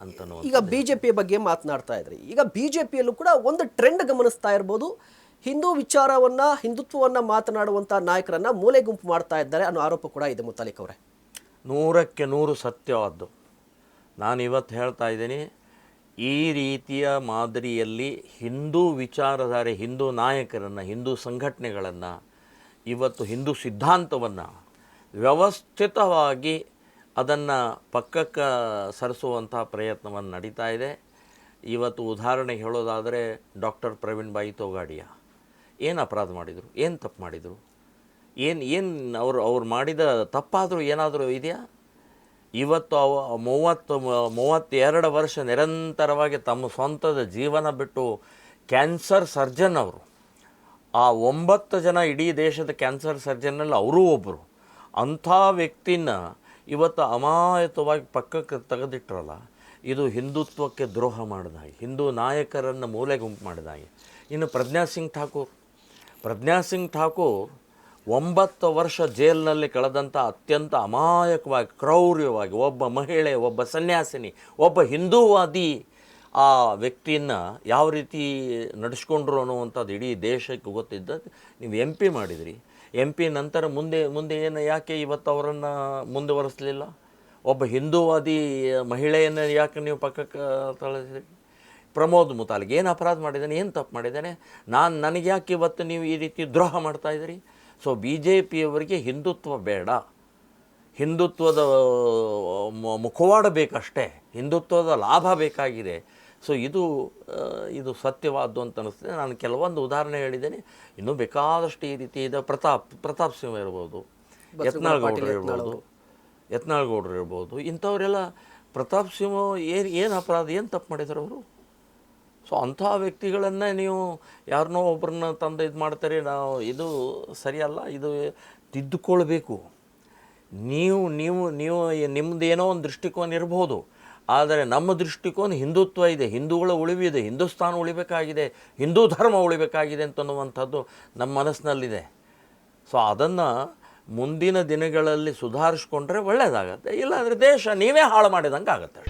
ಅಂತನೂ ಈಗ ಬಿಜೆಪಿಯ ಬಗ್ಗೆ ಮಾತನಾಡ್ತಾ ಇದ್ರಿ. ಈಗ ಪಿಯಲ್ಲೂ ಕೂಡ ಒಂದು ಟ್ರೆಂಡ್ ಗಮನಿಸ್ತಾ ಇರ್ಬೋದು. ಹಿಂದೂ ವಿಚಾರವನ್ನ ಹಿಂದುತ್ವವನ್ನ ಮಾತನಾಡುವಂತ ನಾಯಕರನ್ನ ಮೂಲೆ ಗುಂಪು ಮಾಡ್ತಾ ಇದ್ದಾರೆ ಅನ್ನೋ ಆರೋಪ ಕೂಡ ಇದೆ ಮುತಾಲಿಕ್ ಅವರೇ. ನೂರಕ್ಕೆ ನೂರು ಸತ್ಯವಾದ್ದು. ನಾನು ಇವತ್ತು ಹೇಳ್ತಾ ಇದ್ದೀನಿ ಈ ರೀತಿಯ ಮಾದರಿಯಲ್ಲಿ ಹಿಂದೂ ವಿಚಾರಧಾರೆ ಹಿಂದೂ ನಾಯಕರನ್ನು ಹಿಂದೂ ಸಂಘಟನೆಗಳನ್ನು ಇವತ್ತು ಹಿಂದೂ ಸಿದ್ಧಾಂತವನ್ನು ವ್ಯವಸ್ಥಿತವಾಗಿ ಅದನ್ನು ಪಕ್ಕಕ್ಕೆ ಸರಿಸುವಂಥ ಪ್ರಯತ್ನವನ್ನು ನಡೀತಾ ಇದೆ. ಇವತ್ತು ಉದಾಹರಣೆ ಹೇಳೋದಾದರೆ ಡಾಕ್ಟರ್ ಪ್ರವೀಣ್ ಬಾಯಿ ತೋಗಾಡಿಯ. ಏನು ಅಪರಾಧ ಮಾಡಿದರು? ಏನು ತಪ್ಪು ಮಾಡಿದರು? ಏನು ಏನು ಅವರು, ಅವ್ರು ಮಾಡಿದ ತಪ್ಪಾದರೂ ಏನಾದರೂ ಇದೆಯಾ? ಇವತ್ತು ಅವ ಮೂವತ್ತು, ಮೂವತ್ತೆರಡು ವರ್ಷ ನಿರಂತರವಾಗಿ ತಮ್ಮ ಸ್ವಂತದ ಜೀವನ ಬಿಟ್ಟು ಕ್ಯಾನ್ಸರ್ ಸರ್ಜನ್ ಅವರು. ಆ ಒಂಬತ್ತು ಜನ ಇಡೀ ದೇಶದ ಕ್ಯಾನ್ಸರ್ ಸರ್ಜನ್ನಲ್ಲಿ ಅವರೂ ಒಬ್ಬರು ಅಂಥ ವ್ಯಕ್ತಿನ ಇವತ್ತು ಅಮಾಯತವಾಗಿ ಪಕ್ಕಕ್ಕೆ ತೆಗೆದಿಟ್ರಲ್ಲ, ಇದು ಹಿಂದುತ್ವಕ್ಕೆ ದ್ರೋಹ ಮಾಡಿದಾಗೆ, ಹಿಂದೂ ನಾಯಕರನ್ನು ಮೂಲೆ ಗುಂಪು ಮಾಡಿದಾಗೆ. ಇನ್ನು ಪ್ರಜ್ಞಾ ಸಿಂಗ್ ಠಾಕೂರ್. ಪ್ರಜ್ಞಾ ಸಿಂಗ್ ಠಾಕೂರ್ ಒಂಬತ್ತು ವರ್ಷ ಜೈಲಿನಲ್ಲಿ ಕಳೆದಂಥ ಅತ್ಯಂತ ಅಮಾಯಕವಾಗಿ, ಕ್ರೌರ್ಯವಾಗಿ ಒಬ್ಬ ಮಹಿಳೆ, ಒಬ್ಬ ಸನ್ಯಾಸಿನಿ, ಒಬ್ಬ ಹಿಂದೂವಾದಿ ಆ ವ್ಯಕ್ತಿಯನ್ನು ಯಾವ ರೀತಿ ನಡೆಸ್ಕೊಂಡ್ರು ಅನ್ನುವಂಥದ್ದು ಇಡೀ ದೇಶಕ್ಕೆ ಗೊತ್ತಿದ್ದ ನೀವು ಎಂ ಪಿ ಮಾಡಿದಿರಿ. ಎಂ ಪಿ ನಂತರ ಮುಂದೆ ಮುಂದೆ ಏನು ಯಾಕೆ ಇವತ್ತು ಅವರನ್ನು ಮುಂದುವರಿಸಲಿಲ್ಲ? ಒಬ್ಬ ಹಿಂದೂವಾದಿ ಮಹಿಳೆಯನ್ನು ಯಾಕೆ ನೀವು ಪಕ್ಕಕ್ಕೆ ತಳಿಸಿರಿ ಪ್ರಮೋದ್ ಮುತಾಲಿಕ್ ಏನು ಅಪರಾಧ ಮಾಡಿದ್ದಾನೆ, ಏನು ತಪ್ಪು ಮಾಡಿದ್ದಾನೆ? ನಾನು ನನಗೆ ಯಾಕೆ ಇವತ್ತು ನೀವು ಈ ರೀತಿ ದ್ರೋಹ ಮಾಡ್ತಾ ಇದ್ದೀರಿ? ಸೊ ಬಿ ಜೆ ಪಿಯವರಿಗೆ ಹಿಂದುತ್ವ ಬೇಡ. ಹಿಂದುತ್ವದ ಮುಖವಾಡ ಬೇಕಷ್ಟೇ. ಹಿಂದುತ್ವದ ಲಾಭ ಬೇಕಾಗಿದೆ. ಸೊ ಇದು ಇದು ಸತ್ಯವಾದ್ದು ಅಂತ ಅನ್ನಿಸ್ತದೆ ನಾನು ಕೆಲವೊಂದು ಉದಾಹರಣೆ ಹೇಳಿದ್ದೇನೆ. ಇನ್ನೂ ಬೇಕಾದಷ್ಟು ಈ ರೀತಿ ಇದೆ. ಪ್ರತಾಪ್ ಪ್ರತಾಪ್ ಸಿಂಹ ಇರ್ಬೋದು. ಯತ್ನಾಳ್ ಗೌಡ್ರು ಇರ್ಬೋದು. ಯತ್ನಾಳ್ಗೌಡರು ಇರ್ಬೋದು. ಇಂಥವರೆಲ್ಲ ಪ್ರತಾಪ್ ಸಿಂಹ ಏನು ಏನು ಅಪರಾಧ ಏನು ತಪ್ಪು ಮಾಡಿದ್ರು ಅವರು? ಸೊ ಅಂಥ ವ್ಯಕ್ತಿಗಳನ್ನು ನೀವು ಯಾರನ್ನೋ ಒಬ್ಬರನ್ನ ತಂದು ಇದು ಮಾಡ್ತಾರೆ. ನಾವು ಇದು ಸರಿಯಲ್ಲ. ಇದು ತಿದ್ದುಕೊಳ್ಬೇಕು. ನೀವು ನೀವು ನೀವು ನಿಮ್ಮದೇನೋ ಒಂದು ದೃಷ್ಟಿಕೋನ ಇರ್ಬೋದು. ಆದರೆ ನಮ್ಮ ದೃಷ್ಟಿಕೋನ ಹಿಂದುತ್ವ ಇದೆ, ಹಿಂದೂಗಳ ಉಳಿವಿದೆ ಹಿಂದೂಸ್ತಾನ ಉಳಿಬೇಕಾಗಿದೆ, ಹಿಂದೂ ಧರ್ಮ ಉಳಿಬೇಕಾಗಿದೆ ಅಂತನ್ನುವಂಥದ್ದು ನಮ್ಮ ಮನಸ್ಸಿನಲ್ಲಿದೆ. ಸೊ ಅದನ್ನು ಮುಂದಿನ ದಿನಗಳಲ್ಲಿ ಸುಧಾರಿಸ್ಕೊಂಡ್ರೆ ಒಳ್ಳೆಯದಾಗತ್ತೆ ಇಲ್ಲಾಂದರೆ ದೇಶ ನೀವೇ ಹಾಳು ಮಾಡಿದಂಗೆ ಆಗುತ್ತೆ